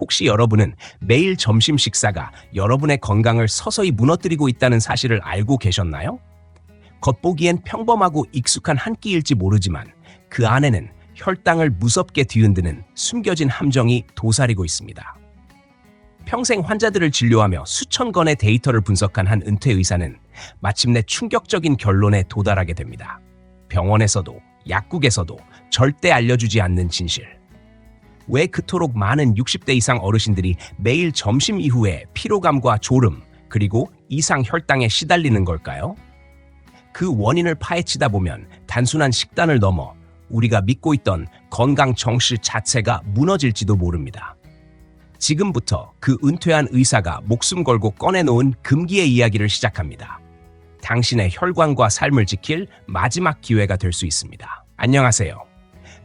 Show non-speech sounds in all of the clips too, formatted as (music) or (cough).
혹시 여러분은 매일 점심 식사가 여러분의 건강을 서서히 무너뜨리고 있다는 사실을 알고 계셨나요? 겉보기엔 평범하고 익숙한 한 끼일지 모르지만 그 안에는 혈당을 무섭게 뒤흔드는 숨겨진 함정이 도사리고 있습니다. 평생 환자들을 진료하며 수천 건의 데이터를 분석한 한 은퇴 의사는 마침내 충격적인 결론에 도달하게 됩니다. 병원에서도 약국에서도 절대 알려주지 않는 진실. 왜 그토록 많은 60대 이상 어르신들이 매일 점심 이후에 피로감과 졸음, 그리고 이상 혈당에 시달리는 걸까요? 그 원인을 파헤치다 보면 단순한 식단을 넘어 우리가 믿고 있던 건강 정실 자체가 무너질지도 모릅니다. 지금부터 그 은퇴한 의사가 목숨 걸고 꺼내놓은 금기의 이야기를 시작합니다. 당신의 혈관과 삶을 지킬 마지막 기회가 될 수 있습니다. 안녕하세요.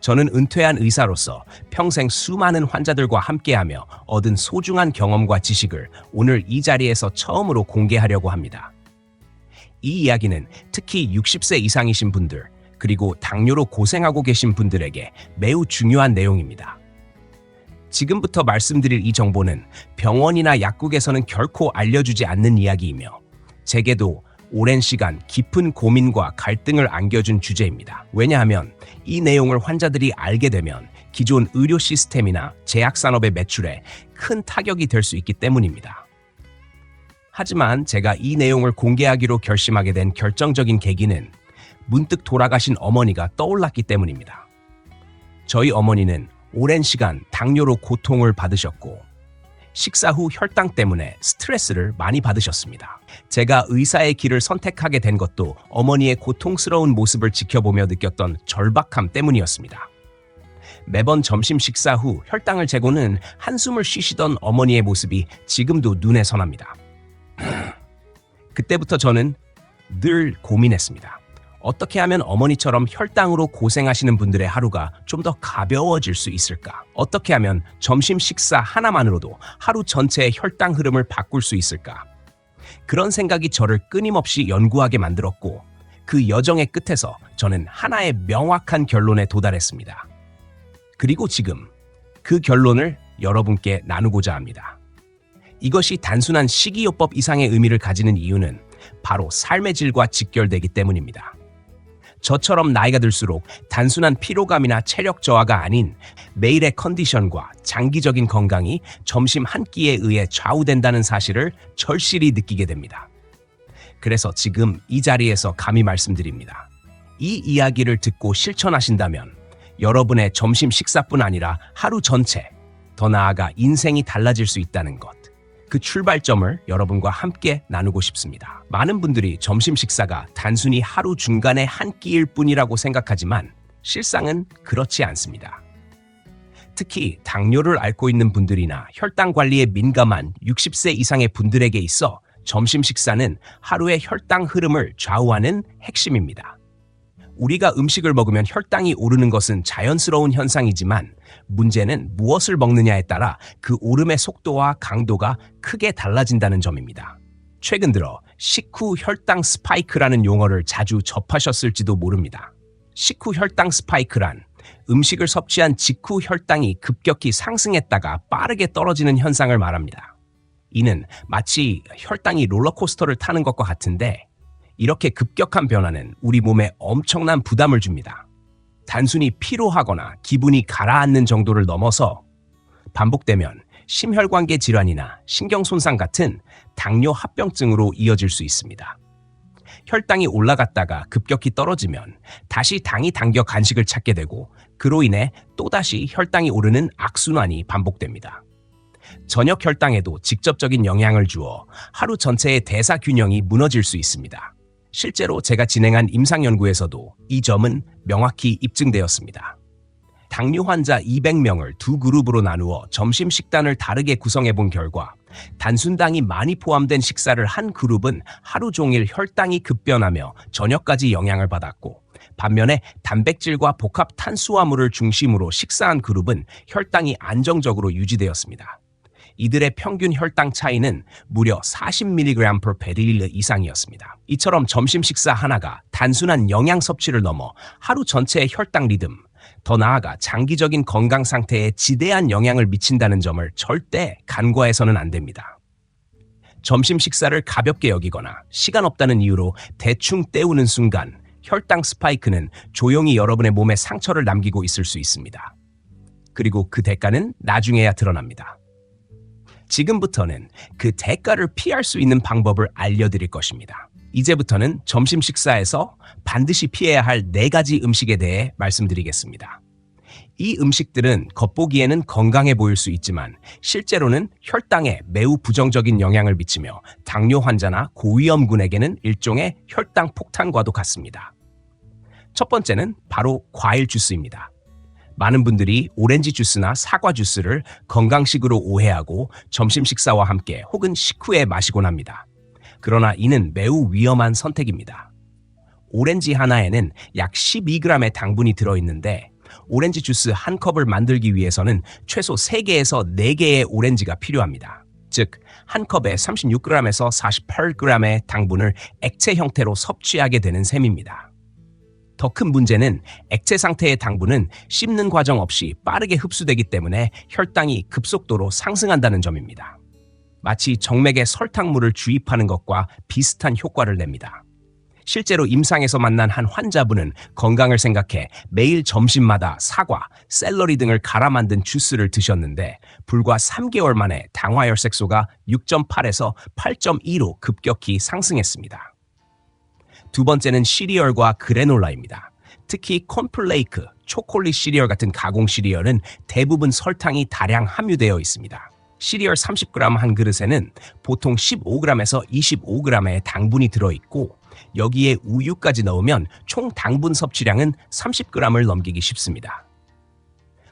저는 은퇴한 의사로서 평생 수많은 환자들과 함께하며 얻은 소중한 경험과 지식을 오늘 이 자리에서 처음으로 공개하려고 합니다. 이 이야기는 특히 60세 이상이신 분들, 그리고 당뇨로 고생하고 계신 분들에게 매우 중요한 내용입니다. 지금부터 말씀드릴 이 정보는 병원이나 약국에서는 결코 알려주지 않는 이야기이며 제게도 오랜 시간 깊은 고민과 갈등을 안겨준 주제입니다. 왜냐하면 이 내용을 환자들이 알게 되면 기존 의료 시스템이나 제약 산업의 매출에 큰 타격이 될 수 있기 때문입니다. 하지만 제가 이 내용을 공개하기로 결심하게 된 결정적인 계기는 문득 돌아가신 어머니가 떠올랐기 때문입니다. 저희 어머니는 오랜 시간 당뇨로 고통을 받으셨고 식사 후 혈당 때문에 스트레스를 많이 받으셨습니다. 제가 의사의 길을 선택하게 된 것도 어머니의 고통스러운 모습을 지켜보며 느꼈던 절박함 때문이었습니다. 매번 점심 식사 후 혈당을 재고는 한숨을 쉬시던 어머니의 모습이 지금도 눈에 선합니다. (clears throat) 그때부터 저는 늘 고민했습니다. 어떻게 하면 어머니처럼 혈당으로 고생하시는 분들의 하루가 좀 더 가벼워질 수 있을까? 어떻게 하면 점심 식사 하나만으로도 하루 전체의 혈당 흐름을 바꿀 수 있을까? 그런 생각이 저를 끊임없이 연구하게 만들었고 그 여정의 끝에서 저는 하나의 명확한 결론에 도달했습니다. 그리고 지금 그 결론을 여러분께 나누고자 합니다. 이것이 단순한 식이요법 이상의 의미를 가지는 이유는 바로 삶의 질과 직결되기 때문입니다. 저처럼 나이가 들수록 단순한 피로감이나 체력 저하가 아닌 매일의 컨디션과 장기적인 건강이 점심 한 끼에 의해 좌우된다는 사실을 절실히 느끼게 됩니다. 그래서 지금 이 자리에서 감히 말씀드립니다. 이 이야기를 듣고 실천하신다면 여러분의 점심 식사뿐 아니라 하루 전체, 더 나아가 인생이 달라질 수 있다는 것. 그 출발점을 여러분과 함께 나누고 싶습니다. 많은 분들이 점심 식사가 단순히 하루 중간에 한 끼일 뿐이라고 생각하지만 실상은 그렇지 않습니다. 특히 당뇨를 앓고 있는 분들이나 혈당 관리에 민감한 60세 이상의 분들에게 있어 점심 식사는 하루의 혈당 흐름을 좌우하는 핵심입니다. 우리가 음식을 먹으면 혈당이 오르는 것은 자연스러운 현상이지만 문제는 무엇을 먹느냐에 따라 그 오름의 속도와 강도가 크게 달라진다는 점입니다. 최근 들어 식후 혈당 스파이크라는 용어를 자주 접하셨을지도 모릅니다. 식후 혈당 스파이크란 음식을 섭취한 직후 혈당이 급격히 상승했다가 빠르게 떨어지는 현상을 말합니다. 이는 마치 혈당이 롤러코스터를 타는 것과 같은데 이렇게 급격한 변화는 우리 몸에 엄청난 부담을 줍니다. 단순히 피로하거나 기분이 가라앉는 정도를 넘어서 반복되면 심혈관계 질환이나 신경 손상 같은 당뇨 합병증으로 이어질 수 있습니다. 혈당이 올라갔다가 급격히 떨어지면 다시 당이 당겨 간식을 찾게 되고 그로 인해 또다시 혈당이 오르는 악순환이 반복됩니다. 저녁 혈당에도 직접적인 영향을 주어 하루 전체의 대사 균형이 무너질 수 있습니다. 실제로 제가 진행한 임상 연구에서도 이 점은 명확히 입증되었습니다. 당뇨 환자 200명을 두 그룹으로 나누어 점심 식단을 다르게 구성해 본 결과 단순당이 많이 포함된 식사를 한 그룹은 하루 종일 혈당이 급변하며 저녁까지 영향을 받았고 반면에 단백질과 복합 탄수화물을 중심으로 식사한 그룹은 혈당이 안정적으로 유지되었습니다. 이들의 평균 혈당 차이는 무려 40mg per 베릴리 이상이었습니다. 이처럼 점심 식사 하나가 단순한 영양 섭취를 넘어 하루 전체의 혈당 리듬, 더 나아가 장기적인 건강 상태에 지대한 영향을 미친다는 점을 절대 간과해서는 안 됩니다. 점심 식사를 가볍게 여기거나 시간 없다는 이유로 대충 때우는 순간 혈당 스파이크는 조용히 여러분의 몸에 상처를 남기고 있을 수 있습니다. 그리고 그 대가는 나중에야 드러납니다. 지금부터는 그 대가를 피할 수 있는 방법을 알려드릴 것입니다. 이제부터는 점심 식사에서 반드시 피해야 할 네 가지 음식에 대해 말씀드리겠습니다. 이 음식들은 겉보기에는 건강해 보일 수 있지만 실제로는 혈당에 매우 부정적인 영향을 미치며 당뇨 환자나 고위험군에게는 일종의 혈당 폭탄과도 같습니다. 첫 번째는 바로 과일 주스입니다. 많은 분들이 오렌지 주스나 사과 주스를 건강식으로 오해하고 점심 식사와 함께 혹은 식후에 마시곤 합니다. 그러나 이는 매우 위험한 선택입니다. 오렌지 하나에는 약 12g의 당분이 들어있는데 오렌지 주스 한 컵을 만들기 위해서는 최소 3개에서 4개의 오렌지가 필요합니다. 즉, 한 컵에 36g에서 48g의 당분을 액체 형태로 섭취하게 되는 셈입니다. 더 큰 문제는 액체 상태의 당분은 씹는 과정 없이 빠르게 흡수되기 때문에 혈당이 급속도로 상승한다는 점입니다. 마치 정맥에 설탕물을 주입하는 것과 비슷한 효과를 냅니다. 실제로 임상에서 만난 한 환자분은 건강을 생각해 매일 점심마다 사과, 샐러리 등을 갈아 만든 주스를 드셨는데 불과 3개월 만에 당화혈색소가 6.8에서 8.2로 급격히 상승했습니다. 두 번째는 시리얼과 그래놀라입니다. 특히 콘플레이크, 초콜릿 시리얼 같은 가공 시리얼은 대부분 설탕이 다량 함유되어 있습니다. 시리얼 30g 한 그릇에는 보통 15g에서 25g의 당분이 들어있고 여기에 우유까지 넣으면 총 당분 섭취량은 30g을 넘기기 쉽습니다.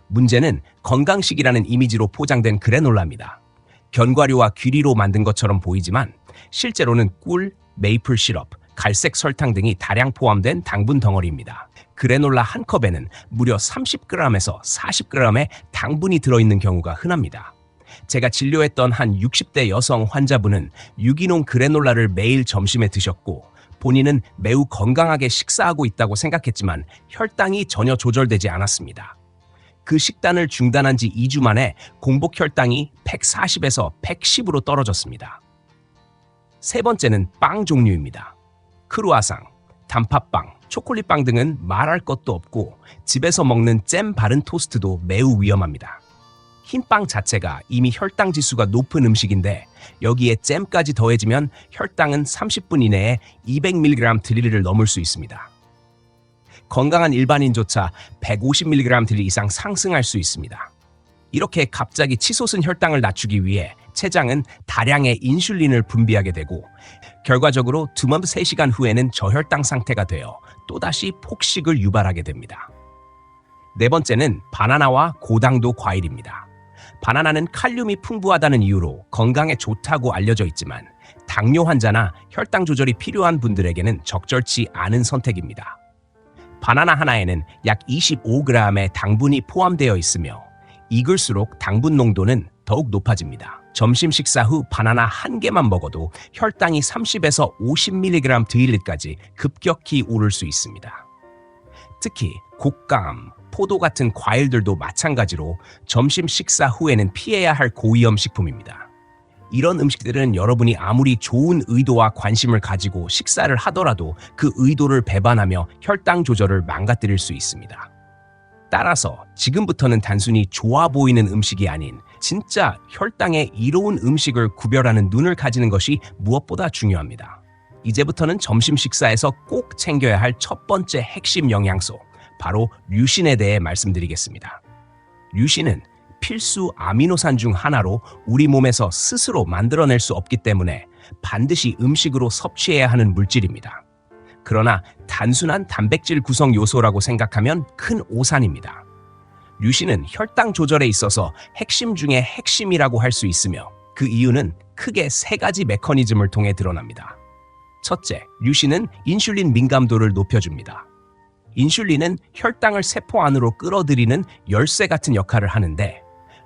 문제는 건강식이라는 이미지로 포장된 그래놀라입니다. 견과류와 귀리로 만든 것처럼 보이지만 실제로는 꿀, 메이플 시럽, 갈색 설탕 등이 다량 포함된 당분 덩어리입니다. 그래놀라 한 컵에는 무려 30g에서 40g의 당분이 들어있는 경우가 흔합니다. 제가 진료했던 한 60대 여성 환자분은 유기농 그래놀라를 매일 점심에 드셨고 본인은 매우 건강하게 식사하고 있다고 생각했지만 혈당이 전혀 조절되지 않았습니다. 그 식단을 중단한 지 2주 만에 공복 혈당이 140에서 110으로 떨어졌습니다. 세 번째는 빵 종류입니다. 크루아상, 단팥빵, 초콜릿빵 등은 말할 것도 없고 집에서 먹는 잼 바른 토스트도 매우 위험합니다. 흰빵 자체가 이미 혈당 지수가 높은 음식인데 여기에 잼까지 더해지면 혈당은 30분 이내에 200mg 드릴을 넘을 수 있습니다. 건강한 일반인조차 150mg 드릴 이상 상승할 수 있습니다. 이렇게 갑자기 치솟은 혈당을 낮추기 위해 췌장은 다량의 인슐린을 분비하게 되고 결과적으로 두멈 3시간 후에는 저혈당 상태가 되어 또다시 폭식을 유발하게 됩니다. 네 번째는 바나나와 고당도 과일입니다. 바나나는 칼륨이 풍부하다는 이유로 건강에 좋다고 알려져 있지만 당뇨 환자나 혈당 조절이 필요한 분들에게는 적절치 않은 선택입니다. 바나나 하나에는 약 25g의 당분이 포함되어 있으며 익을수록 당분 농도는 더욱 높아집니다. 점심 식사 후 바나나 한 개만 먹어도 혈당이 30에서 50mg 드일리까지 급격히 오를 수 있습니다. 특히 곶감, 포도 같은 과일들도 마찬가지로 점심 식사 후에는 피해야 할 고위험 식품입니다. 이런 음식들은 여러분이 아무리 좋은 의도와 관심을 가지고 식사를 하더라도 그 의도를 배반하며 혈당 조절을 망가뜨릴 수 있습니다. 따라서 지금부터는 단순히 좋아 보이는 음식이 아닌 진짜 혈당에 이로운 음식을 구별하는 눈을 가지는 것이 무엇보다 중요합니다. 이제부터는 점심 식사에서 꼭 챙겨야 할 첫 번째 핵심 영양소, 바로 류신에 대해 말씀드리겠습니다. 류신은 필수 아미노산 중 하나로 우리 몸에서 스스로 만들어낼 수 없기 때문에 반드시 음식으로 섭취해야 하는 물질입니다. 그러나 단순한 단백질 구성 요소라고 생각하면 큰 오산입니다. 류신은 혈당 조절에 있어서 핵심 중의 핵심이라고 할 수 있으며 그 이유는 크게 세 가지 메커니즘을 통해 드러납니다. 첫째, 류신은 인슐린 민감도를 높여줍니다. 인슐린은 혈당을 세포 안으로 끌어들이는 열쇠 같은 역할을 하는데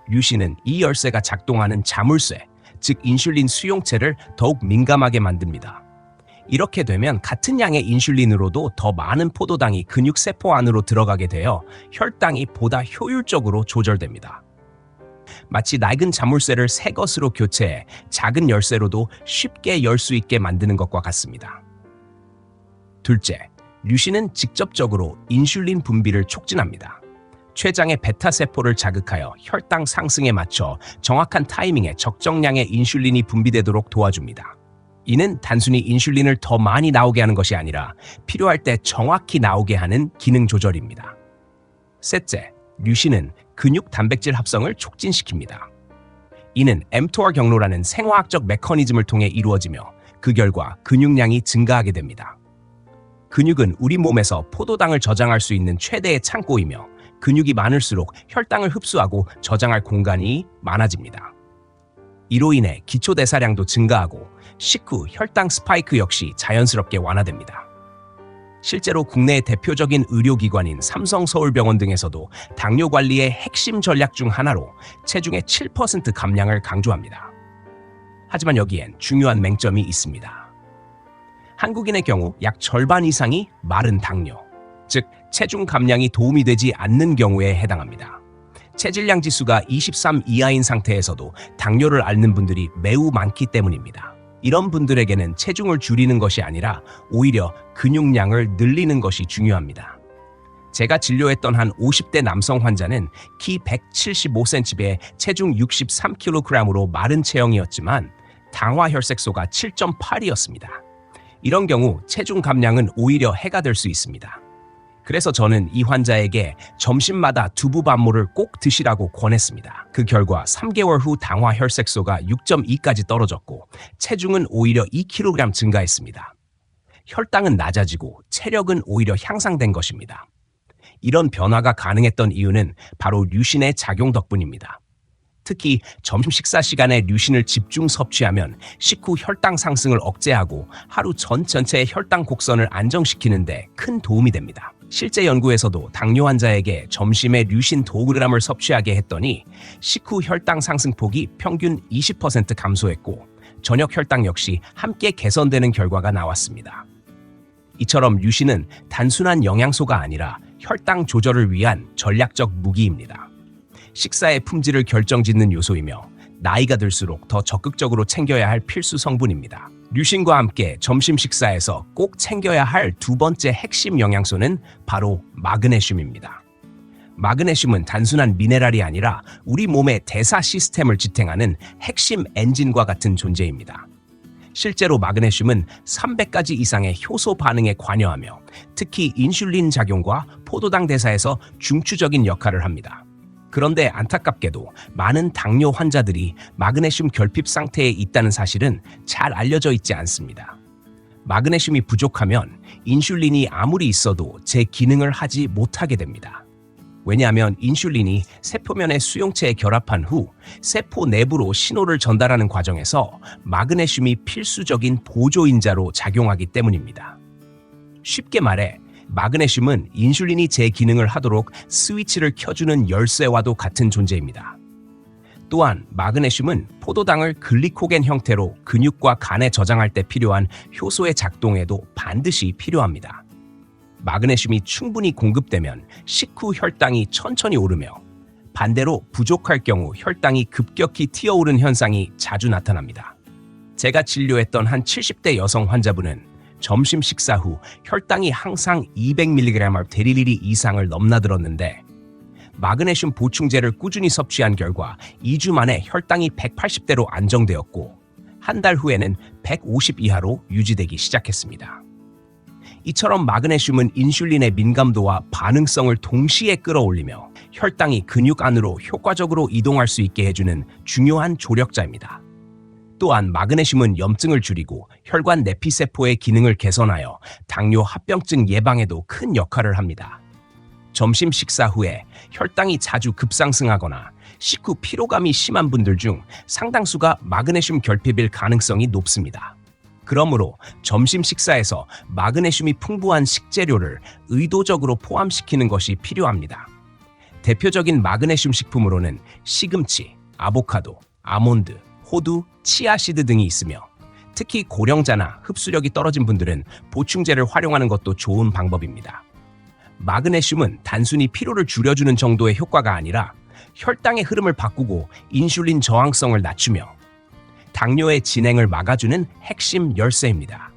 류신은 이 열쇠가 작동하는 자물쇠, 즉 인슐린 수용체를 더욱 민감하게 만듭니다. 이렇게 되면 같은 양의 인슐린으로도 더 많은 포도당이 근육 세포 안으로 들어가게 되어 혈당이 보다 효율적으로 조절됩니다. 마치 낡은 자물쇠를 새 것으로 교체해 작은 열쇠로도 쉽게 열 수 있게 만드는 것과 같습니다. 둘째, 류신은 직접적으로 인슐린 분비를 촉진합니다. 췌장의 베타 세포를 자극하여 혈당 상승에 맞춰 정확한 타이밍에 적정량의 인슐린이 분비되도록 도와줍니다. 이는 단순히 인슐린을 더 많이 나오게 하는 것이 아니라 필요할 때 정확히 나오게 하는 기능 조절입니다. 셋째, 류신은 근육 단백질 합성을 촉진시킵니다. 이는 mTOR 경로라는 생화학적 메커니즘을 통해 이루어지며 그 결과 근육량이 증가하게 됩니다. 근육은 우리 몸에서 포도당을 저장할 수 있는 최대의 창고이며 근육이 많을수록 혈당을 흡수하고 저장할 공간이 많아집니다. 이로 인해 기초 대사량도 증가하고 식후 혈당 스파이크 역시 자연스럽게 완화됩니다. 실제로 국내의 대표적인 의료기관인 삼성서울병원 등에서도 당뇨 관리의 핵심 전략 중 하나로 체중의 7% 감량을 강조합니다. 하지만 여기엔 중요한 맹점이 있습니다. 한국인의 경우 약 절반 이상이 마른 당뇨, 즉 체중 감량이 도움이 되지 않는 경우에 해당합니다. 체질량 지수가 23 이하인 상태에서도 당뇨를 앓는 분들이 매우 많기 때문입니다. 이런 분들에게는 체중을 줄이는 것이 아니라 오히려 근육량을 늘리는 것이 중요합니다. 제가 진료했던 한 50대 남성 환자는 키 175cm에 체중 63kg으로 마른 체형이었지만 당화 혈색소가 7.8이었습니다. 이런 경우 체중 감량은 오히려 해가 될 수 있습니다. 그래서 저는 이 환자에게 점심마다 두부 반모를 꼭 드시라고 권했습니다. 그 결과 3개월 후 당화 혈색소가 6.2까지 떨어졌고 체중은 오히려 2kg 증가했습니다. 혈당은 낮아지고 체력은 오히려 향상된 것입니다. 이런 변화가 가능했던 이유는 바로 류신의 작용 덕분입니다. 특히 점심 식사 시간에 류신을 집중 섭취하면 식후 혈당 상승을 억제하고 하루 전 전체의 혈당 곡선을 안정시키는데 큰 도움이 됩니다. 실제 연구에서도 당뇨 환자에게 점심에 류신 도그램을 섭취하게 했더니 식후 혈당 상승폭이 평균 20% 감소했고 저녁 혈당 역시 함께 개선되는 결과가 나왔습니다. 이처럼 류신은 단순한 영양소가 아니라 혈당 조절을 위한 전략적 무기입니다. 식사의 품질을 결정짓는 요소이며 나이가 들수록 더 적극적으로 챙겨야 할 필수 성분입니다. 류신과 함께 점심 식사에서 꼭 챙겨야 할 두 번째 핵심 영양소는 바로 마그네슘입니다. 마그네슘은 단순한 미네랄이 아니라 우리 몸의 대사 시스템을 지탱하는 핵심 엔진과 같은 존재입니다. 실제로 마그네슘은 300가지 이상의 효소 반응에 관여하며 특히 인슐린 작용과 포도당 대사에서 중추적인 역할을 합니다. 그런데 안타깝게도 많은 당뇨 환자들이 마그네슘 결핍 상태에 있다는 사실은 잘 알려져 있지 않습니다. 마그네슘이 부족하면 인슐린이 아무리 있어도 제 기능을 하지 못하게 됩니다. 왜냐하면 인슐린이 세포면의 수용체에 결합한 후 세포 내부로 신호를 전달하는 과정에서 마그네슘이 필수적인 보조인자로 작용하기 때문입니다. 쉽게 말해 마그네슘은 인슐린이 제 기능을 하도록 스위치를 켜주는 열쇠와도 같은 존재입니다. 또한 마그네슘은 포도당을 글리코겐 형태로 근육과 간에 저장할 때 필요한 효소의 작동에도 반드시 필요합니다. 마그네슘이 충분히 공급되면 식후 혈당이 천천히 오르며 반대로 부족할 경우 혈당이 급격히 튀어오른 현상이 자주 나타납니다. 제가 진료했던 한 70대 여성 환자분은 점심 식사 후 혈당이 항상 200mg 데리리리 이상을 넘나들었는데 마그네슘 보충제를 꾸준히 섭취한 결과 2주 만에 혈당이 180대로 안정되었고 한 달 후에는 150 이하로 유지되기 시작했습니다. 이처럼 마그네슘은 인슐린의 민감도와 반응성을 동시에 끌어올리며 혈당이 근육 안으로 효과적으로 이동할 수 있게 해주는 중요한 조력자입니다. 또한 마그네슘은 염증을 줄이고 혈관 내피세포의 기능을 개선하여 당뇨 합병증 예방에도 큰 역할을 합니다. 점심 식사 후에 혈당이 자주 급상승하거나 식후 피로감이 심한 분들 중 상당수가 마그네슘 결핍일 가능성이 높습니다. 그러므로 점심 식사에서 마그네슘이 풍부한 식재료를 의도적으로 포함시키는 것이 필요합니다. 대표적인 마그네슘 식품으로는 시금치, 아보카도, 아몬드, 호두, 치아시드 등이 있으며 특히 고령자나 흡수력이 떨어진 분들은 보충제를 활용하는 것도 좋은 방법입니다. 마그네슘은 단순히 피로를 줄여주는 정도의 효과가 아니라 혈당의 흐름을 바꾸고 인슐린 저항성을 낮추며 당뇨의 진행을 막아주는 핵심 열쇠입니다.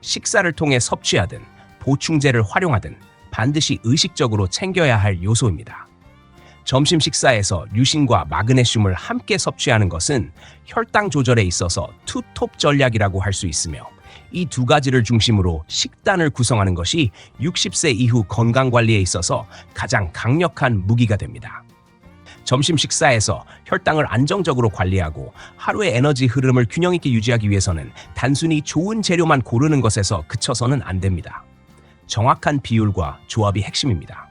식사를 통해 섭취하든 보충제를 활용하든 반드시 의식적으로 챙겨야 할 요소입니다. 점심 식사에서 류신과 마그네슘을 함께 섭취하는 것은 혈당 조절에 있어서 투톱 전략이라고 할 수 있으며 이 두 가지를 중심으로 식단을 구성하는 것이 60세 이후 건강 관리에 있어서 가장 강력한 무기가 됩니다. 점심 식사에서 혈당을 안정적으로 관리하고 하루의 에너지 흐름을 균형 있게 유지하기 위해서는 단순히 좋은 재료만 고르는 것에서 그쳐서는 안 됩니다. 정확한 비율과 조합이 핵심입니다.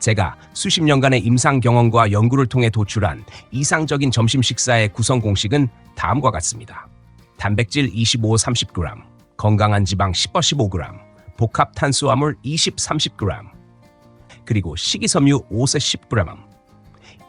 제가 수십 년간의 임상 경험과 연구를 통해 도출한 이상적인 점심 식사의 구성 공식은 다음과 같습니다. 단백질 25, 30g, 건강한 지방 10, 15g, 복합 탄수화물 20, 30g, 그리고 식이섬유 5세 10g.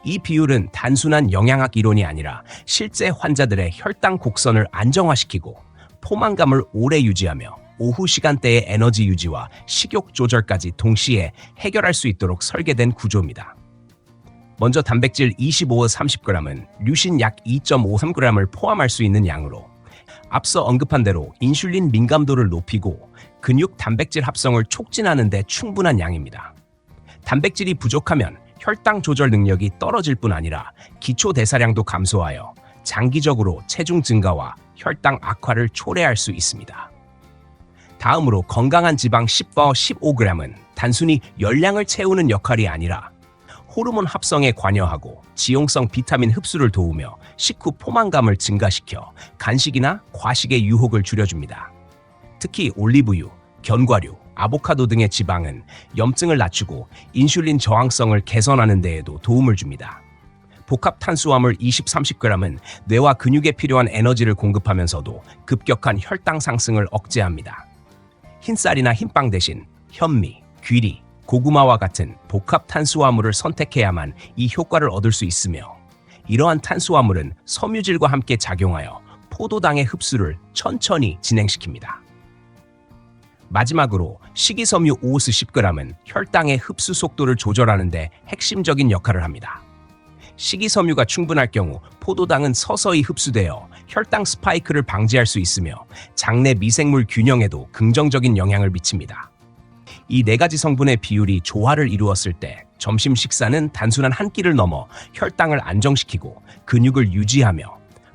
이 비율은 단순한 영양학 이론이 아니라 실제 환자들의 혈당 곡선을 안정화시키고 포만감을 오래 유지하며 오후 시간대의 에너지 유지와 식욕 조절까지 동시에 해결할 수 있도록 설계된 구조입니다. 먼저 단백질 25, 30g은 류신 약 2.53g을 포함할 수 있는 양으로 앞서 언급한 대로 인슐린 민감도를 높이고 근육 단백질 합성을 촉진하는 데 충분한 양입니다. 단백질이 부족하면 혈당 조절 능력이 떨어질 뿐 아니라 기초 대사량도 감소하여 장기적으로 체중 증가와 혈당 악화를 초래할 수 있습니다. 다음으로 건강한 지방 10버 15g은 단순히 열량을 채우는 역할이 아니라 호르몬 합성에 관여하고 지용성 비타민 흡수를 도우며 식후 포만감을 증가시켜 간식이나 과식의 유혹을 줄여줍니다. 특히 올리브유, 견과류, 아보카도 등의 지방은 염증을 낮추고 인슐린 저항성을 개선하는 데에도 도움을 줍니다. 복합 탄수화물 20, 30g은 뇌와 근육에 필요한 에너지를 공급하면서도 급격한 혈당 상승을 억제합니다. 흰쌀이나 흰빵 대신 현미, 귀리, 고구마와 같은 복합 탄수화물을 선택해야만 이 효과를 얻을 수 있으며 이러한 탄수화물은 섬유질과 함께 작용하여 포도당의 흡수를 천천히 진행시킵니다. 마지막으로 식이섬유 5스 10g은 혈당의 흡수 속도를 조절하는 데 핵심적인 역할을 합니다. 식이섬유가 충분할 경우 포도당은 서서히 흡수되어 혈당 스파이크를 방지할 수 있으며 장내 미생물 균형에도 긍정적인 영향을 미칩니다. 이 네 가지 성분의 비율이 조화를 이루었을 때 점심 식사는 단순한 한 끼를 넘어 혈당을 안정시키고 근육을 유지하며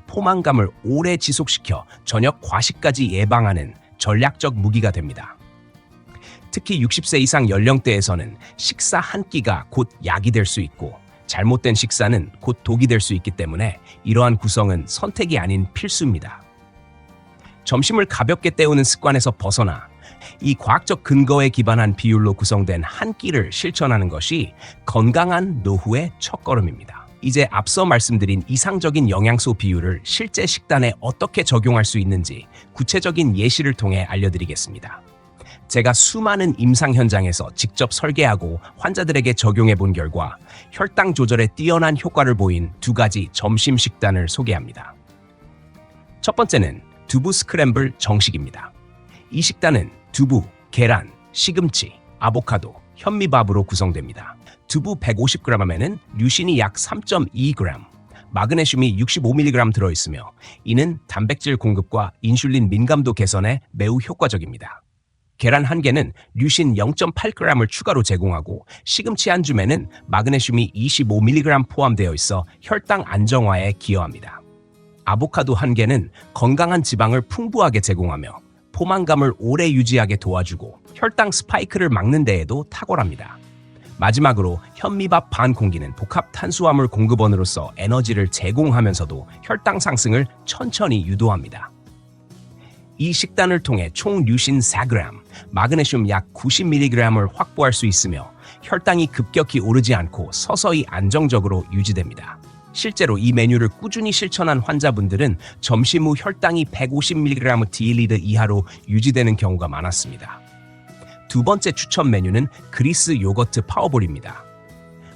포만감을 오래 지속시켜 저녁 과식까지 예방하는 전략적 무기가 됩니다. 특히 60세 이상 연령대에서는 식사 한 끼가 곧 약이 될 수 있고 잘못된 식사는 곧 독이 될 수 있기 때문에 이러한 구성은 선택이 아닌 필수입니다. 점심을 가볍게 때우는 습관에서 벗어나 이 과학적 근거에 기반한 비율로 구성된 한 끼를 실천하는 것이 건강한 노후의 첫걸음입니다. 이제 앞서 말씀드린 이상적인 영양소 비율을 실제 식단에 어떻게 적용할 수 있는지 구체적인 예시를 통해 알려드리겠습니다. 제가 수많은 임상 현장에서 직접 설계하고 환자들에게 적용해 본 결과 혈당 조절에 뛰어난 효과를 보인 두 가지 점심 식단을 소개합니다. 첫 번째는 두부 스크램블 정식입니다. 이 식단은 두부, 계란, 시금치, 아보카도, 현미밥으로 구성됩니다. 두부 150g에는 류신이 약 3.2g, 마그네슘이 65mg 들어있으며 이는 단백질 공급과 인슐린 민감도 개선에 매우 효과적입니다. 계란 한 개는 류신 0.8g을 추가로 제공하고 시금치 한 줌에는 마그네슘이 25mg 포함되어 있어 혈당 안정화에 기여합니다. 아보카도 한 개는 건강한 지방을 풍부하게 제공하며 포만감을 오래 유지하게 도와주고 혈당 스파이크를 막는 데에도 탁월합니다. 마지막으로 현미밥 반 공기는 복합 탄수화물 공급원으로서 에너지를 제공하면서도 혈당 상승을 천천히 유도합니다. 이 식단을 통해 총 류신 4g, 마그네슘 약 90mg을 확보할 수 있으며 혈당이 급격히 오르지 않고 서서히 안정적으로 유지됩니다. 실제로 이 메뉴를 꾸준히 실천한 환자분들은 점심 후 혈당이 150mg dl 이하로 유지되는 경우가 많았습니다. 두 번째 추천 메뉴는 그리스 요거트 파워볼입니다.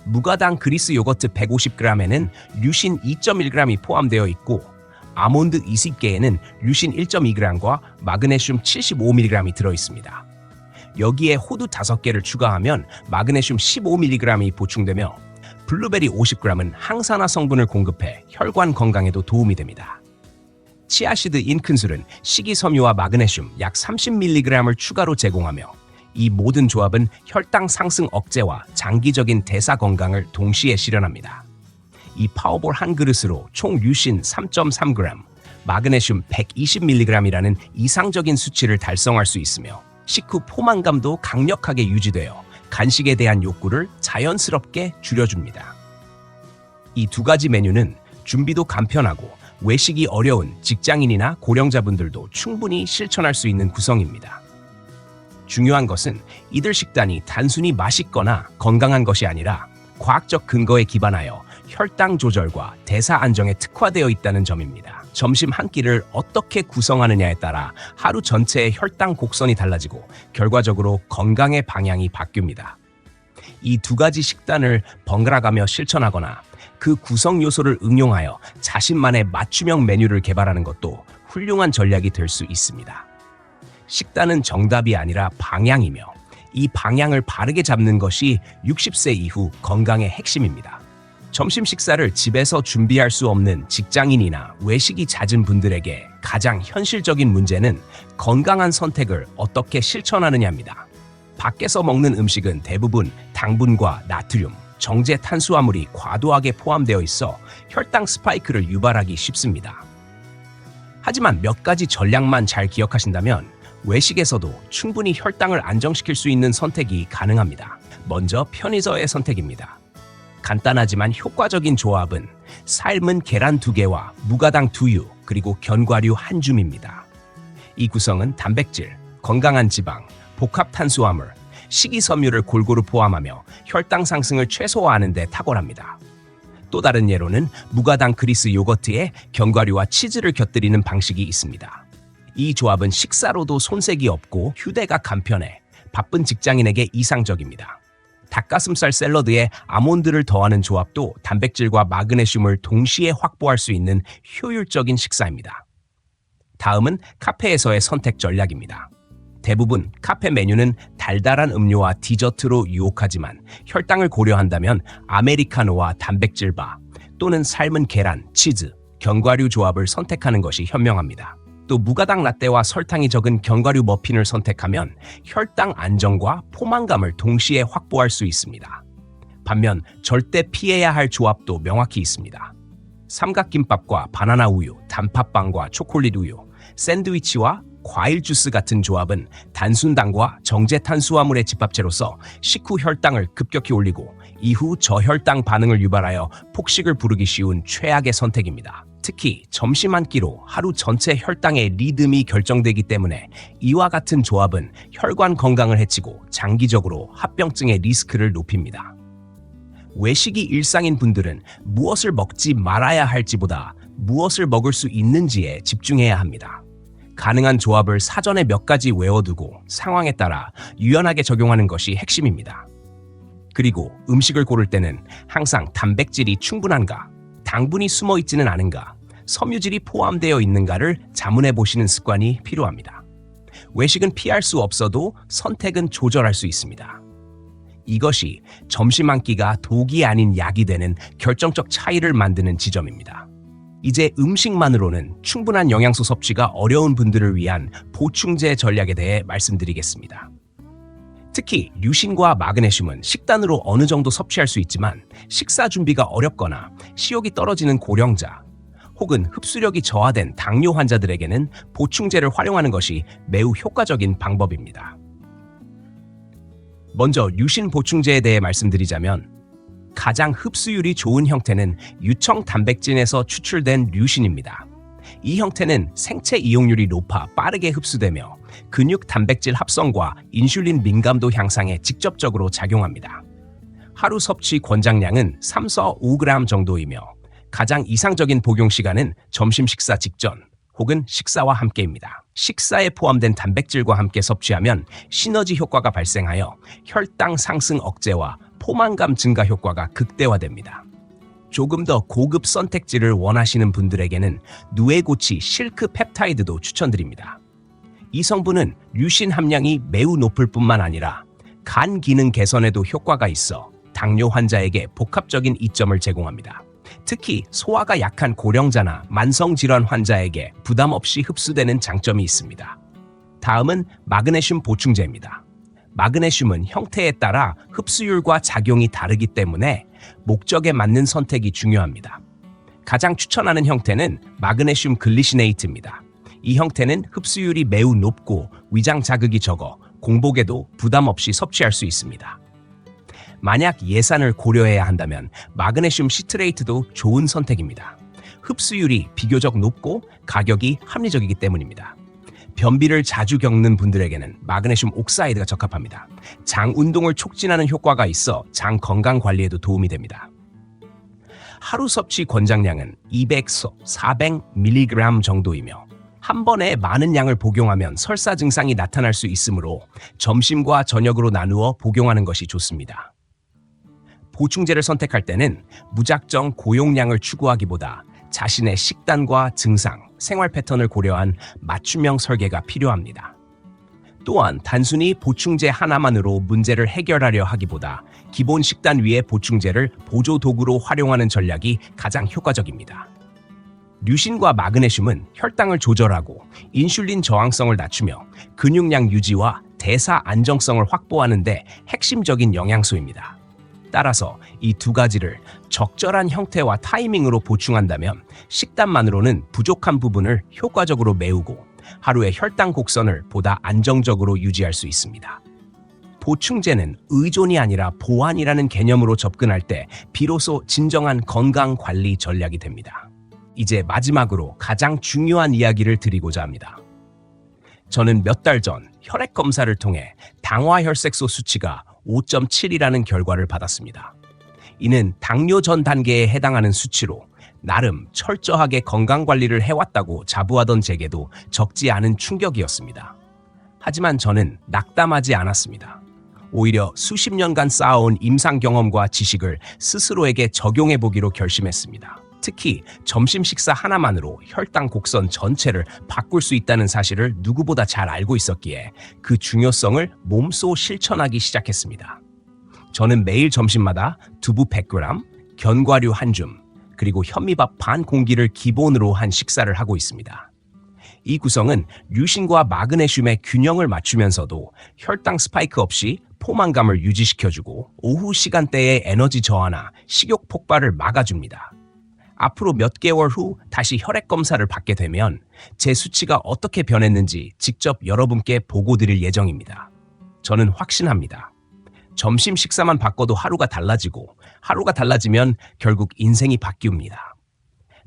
무가당 그리스 요거트 150g에는 류신 2.1g이 포함되어 있고 아몬드 20개에는 류신 1.2g과 마그네슘 75mg이 들어 있습니다. 여기에 호두 5개를 추가하면 마그네슘 15mg이 보충되며 블루베리 50g은 항산화 성분을 공급해 혈관 건강에도 도움이 됩니다. 치아시드 인큰술은 식이섬유와 마그네슘 약 30mg을 추가로 제공하며 이 모든 조합은 혈당 상승 억제와 장기적인 대사 건강을 동시에 실현합니다. 이 파워볼 한 그릇으로 총 류신 3.3g, 마그네슘 120mg이라는 이상적인 수치를 달성할 수 있으며 식후 포만감도 강력하게 유지되어 간식에 대한 욕구를 자연스럽게 줄여줍니다. 이 두 가지 메뉴는 준비도 간편하고 외식이 어려운 직장인이나 고령자분들도 충분히 실천할 수 있는 구성입니다. 중요한 것은 이들 식단이 단순히 맛있거나 건강한 것이 아니라 과학적 근거에 기반하여 혈당 조절과 대사 안정에 특화되어 있다는 점입니다. 점심 한 끼를 어떻게 구성하느냐에 따라 하루 전체의 혈당 곡선이 달라지고 결과적으로 건강의 방향이 바뀝니다. 이 두 가지 식단을 번갈아가며 실천하거나 그 구성 요소를 응용하여 자신만의 맞춤형 메뉴를 개발하는 것도 훌륭한 전략이 될 수 있습니다. 식단은 정답이 아니라 방향이며 이 방향을 바르게 잡는 것이 60세 이후 건강의 핵심입니다. 점심 식사를 집에서 준비할 수 없는 직장인이나 외식이 잦은 분들에게 가장 현실적인 문제는 건강한 선택을 어떻게 실천하느냐입니다. 밖에서 먹는 음식은 대부분 당분과 나트륨, 정제 탄수화물이 과도하게 포함되어 있어 혈당 스파이크를 유발하기 쉽습니다. 하지만 몇 가지 전략만 잘 기억하신다면 외식에서도 충분히 혈당을 안정시킬 수 있는 선택이 가능합니다. 먼저 편의저의 선택입니다. 간단하지만 효과적인 조합은 삶은 계란 두 개와 무가당 두유 그리고 견과류 한 줌입니다. 이 구성은 단백질, 건강한 지방, 복합 탄수화물, 식이섬유를 골고루 포함하며 혈당 상승을 최소화하는 데 탁월합니다. 또 다른 예로는 무가당 그리스 요거트에 견과류와 치즈를 곁들이는 방식이 있습니다. 이 조합은 식사로도 손색이 없고 휴대가 간편해 바쁜 직장인에게 이상적입니다. 닭가슴살 샐러드에 아몬드를 더하는 조합도 단백질과 마그네슘을 동시에 확보할 수 있는 효율적인 식사입니다. 다음은 카페에서의 선택 전략입니다. 대부분 카페 메뉴는 달달한 음료와 디저트로 유혹하지만 혈당을 고려한다면 아메리카노와 단백질바 또는 삶은 계란, 치즈, 견과류 조합을 선택하는 것이 현명합니다. 또 무가당 라떼와 설탕이 적은 견과류 머핀을 선택하면 혈당 안정과 포만감을 동시에 확보할 수 있습니다. 반면 절대 피해야 할 조합도 명확히 있습니다. 삼각김밥과 바나나 우유, 단팥빵과 초콜릿 우유, 샌드위치와 과일 주스 같은 조합은 단순당과 정제 탄수화물의 집합체로서 식후 혈당을 급격히 올리고 이후 저혈당 반응을 유발하여 폭식을 부르기 쉬운 최악의 선택입니다. 특히 점심 한 끼로 하루 전체 혈당의 리듬이 결정되기 때문에 이와 같은 조합은 혈관 건강을 해치고 장기적으로 합병증의 리스크를 높입니다. 외식이 일상인 분들은 무엇을 먹지 말아야 할지보다 무엇을 먹을 수 있는지에 집중해야 합니다. 가능한 조합을 사전에 몇 가지 외워두고 상황에 따라 유연하게 적용하는 것이 핵심입니다. 그리고 음식을 고를 때는 항상 단백질이 충분한가, 당분이 숨어 있지는 않은가, 섬유질이 포함되어 있는가를 자문해 보시는 습관이 필요합니다. 외식은 피할 수 없어도 선택은 조절할 수 있습니다. 이것이 점심 한 끼가 독이 아닌 약이 되는 결정적 차이를 만드는 지점입니다. 이제 음식만으로는 충분한 영양소 섭취가 어려운 분들을 위한 보충제 전략에 대해 말씀드리겠습니다. 특히 류신과 마그네슘은 식단으로 어느 정도 섭취할 수 있지만 식사 준비가 어렵거나 식욕이 떨어지는 고령자 혹은 흡수력이 저하된 당뇨 환자들에게는 보충제를 활용하는 것이 매우 효과적인 방법입니다. 먼저 류신 보충제에 대해 말씀드리자면 가장 흡수율이 좋은 형태는 유청 단백질에서 추출된 류신입니다. 이 형태는 생체 이용률이 높아 빠르게 흡수되며 근육 단백질 합성과 인슐린 민감도 향상에 직접적으로 작용합니다. 하루 섭취 권장량은 3서 5g 정도이며 가장 이상적인 복용 시간은 점심 식사 직전 혹은 식사와 함께입니다. 식사에 포함된 단백질과 함께 섭취하면 시너지 효과가 발생하여 혈당 상승 억제와 포만감 증가 효과가 극대화됩니다. 조금 더 고급 선택지를 원하시는 분들에게는 누에고치 실크 펩타이드도 추천드립니다. 이 성분은 류신 함량이 매우 높을 뿐만 아니라 간 기능 개선에도 효과가 있어 당뇨 환자에게 복합적인 이점을 제공합니다. 특히 소화가 약한 고령자나 만성 질환 환자에게 부담 없이 흡수되는 장점이 있습니다. 다음은 마그네슘 보충제입니다. 마그네슘은 형태에 따라 흡수율과 작용이 다르기 때문에 목적에 맞는 선택이 중요합니다. 가장 추천하는 형태는 마그네슘 글리시네이트입니다. 이 형태는 흡수율이 매우 높고 위장 자극이 적어 공복에도 부담 없이 섭취할 수 있습니다. 만약 예산을 고려해야 한다면 마그네슘 시트레이트도 좋은 선택입니다. 흡수율이 비교적 높고 가격이 합리적이기 때문입니다. 변비를 자주 겪는 분들에게는 마그네슘 옥사이드가 적합합니다. 장 운동을 촉진하는 효과가 있어 장 건강 관리에도 도움이 됩니다. 하루 섭취 권장량은 200서 400mg 정도이며 한 번에 많은 양을 복용하면 설사 증상이 나타날 수 있으므로 점심과 저녁으로 나누어 복용하는 것이 좋습니다. 보충제를 선택할 때는 무작정 고용량을 추구하기보다 자신의 식단과 증상, 생활 패턴을 고려한 맞춤형 설계가 필요합니다. 또한 단순히 보충제 하나만으로 문제를 해결하려 하기보다 기본 식단 위에 보충제를 보조 도구로 활용하는 전략이 가장 효과적입니다. 류신과 마그네슘은 혈당을 조절하고 인슐린 저항성을 낮추며 근육량 유지와 대사 안정성을 확보하는 데 핵심적인 영양소입니다. 따라서 이 두 가지를 적절한 형태와 타이밍으로 보충한다면 식단만으로는 부족한 부분을 효과적으로 메우고 하루의 혈당 곡선을 보다 안정적으로 유지할 수 있습니다. 보충제는 의존이 아니라 보완이라는 개념으로 접근할 때 비로소 진정한 건강 관리 전략이 됩니다. 이제 마지막으로 가장 중요한 이야기를 드리고자 합니다. 저는 몇 달 전 혈액 검사를 통해 당화혈색소 수치가 5.7이라는 결과를 받았습니다. 이는 당뇨 전 단계에 해당하는 수치로 나름 철저하게 건강 관리를 해왔다고 자부하던 제게도 적지 않은 충격이었습니다. 하지만 저는 낙담하지 않았습니다. 오히려 수십 년간 쌓아온 임상 경험과 지식을 스스로에게 적용해 보기로 결심했습니다. 특히 점심 식사 하나만으로 혈당 곡선 전체를 바꿀 수 있다는 사실을 누구보다 잘 알고 있었기에 그 중요성을 몸소 실천하기 시작했습니다. 저는 매일 점심마다 두부 100g, 견과류 한 줌, 그리고 현미밥 반 공기를 기본으로 한 식사를 하고 있습니다. 이 구성은 류신과 마그네슘의 균형을 맞추면서도 혈당 스파이크 없이 포만감을 유지시켜주고 오후 시간대의 에너지 저하나 식욕 폭발을 막아줍니다. 앞으로 몇 개월 후 다시 혈액 검사를 받게 되면 제 수치가 어떻게 변했는지 직접 여러분께 보고 드릴 예정입니다. 저는 확신합니다. 점심 식사만 바꿔도 하루가 달라지고 하루가 달라지면 결국 인생이 바뀝니다.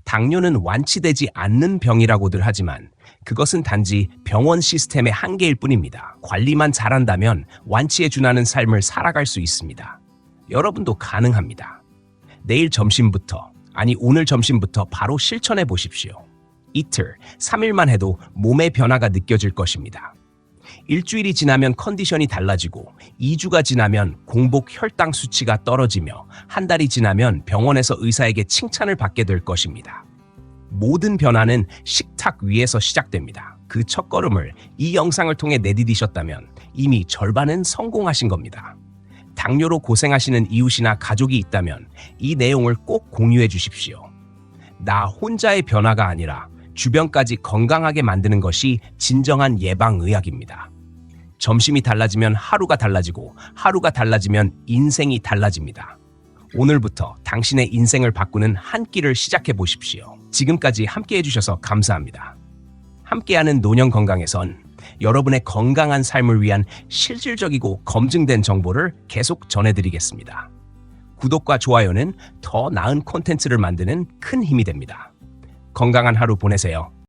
당뇨는 완치되지 않는 병이라고들 하지만 그것은 단지 병원 시스템의 한계일 뿐입니다. 관리만 잘한다면 완치에 준하는 삶을 살아갈 수 있습니다. 여러분도 가능합니다. 내일 점심부터, 아니 오늘 점심부터 바로 실천해 보십시오. 이틀, 3일만 해도 몸의 변화가 느껴질 것입니다. 일주일이 지나면 컨디션이 달라지고 2주가 지나면 공복 혈당 수치가 떨어지며 한 달이 지나면 병원에서 의사에게 칭찬을 받게 될 것입니다. 모든 변화는 식탁 위에서 시작됩니다. 그 첫걸음을 이 영상을 통해 내디디셨다면 이미 절반은 성공하신 겁니다. 당뇨로 고생하시는 이웃이나 가족이 있다면 이 내용을 꼭 공유해 주십시오. 나 혼자의 변화가 아니라 주변까지 건강하게 만드는 것이 진정한 예방의학입니다. 점심이 달라지면 하루가 달라지고 하루가 달라지면 인생이 달라집니다. 오늘부터 당신의 인생을 바꾸는 한 끼를 시작해 보십시오. 지금까지 함께 해주셔서 감사합니다. 함께하는 노년 건강에선 여러분의 건강한 삶을 위한 실질적이고 검증된 정보를 계속 전해드리겠습니다. 구독과 좋아요는 더 나은 콘텐츠를 만드는 큰 힘이 됩니다. 건강한 하루 보내세요.